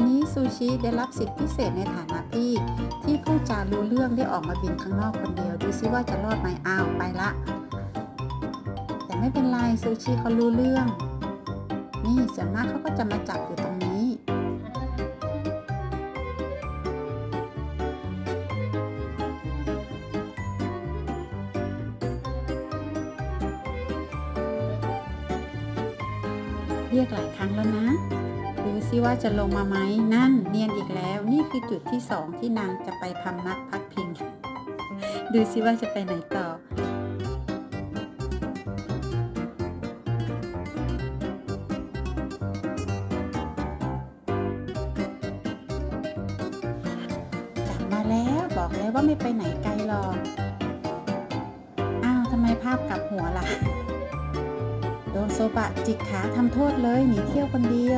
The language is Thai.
วันนี้ซูชิได้รับสิทธิพิเศษในฐานะที่ ที่ผู้จารู้เรื่องได้ออกมาบินข้างนอกคนเดียว ดูซิว่าจะรอดไหมอ้าวไปละ แต่ไม่เป็นไรซูชิเขารู้เรื่อง นี่ส่วนมากเขาก็จะมาจับอยู่ตรงนี้เรียกหลายครั้งแล้วนะ ซิว่าจะลงมาไหมนั่นเนียนอีกแล้วนี่คือจุดที่สองที่นางจะไปพำนักพักพิง ดูซิว่าจะไปไหนต่อจับมาแล้วบอกแล้วว่าไม่ไปไหนไกลหรอก อ้าวทำไมภาพกลับหัวล่ะ โดนโซบะจิกขาทำโทษเลยหนีเที่ยวคนเดียว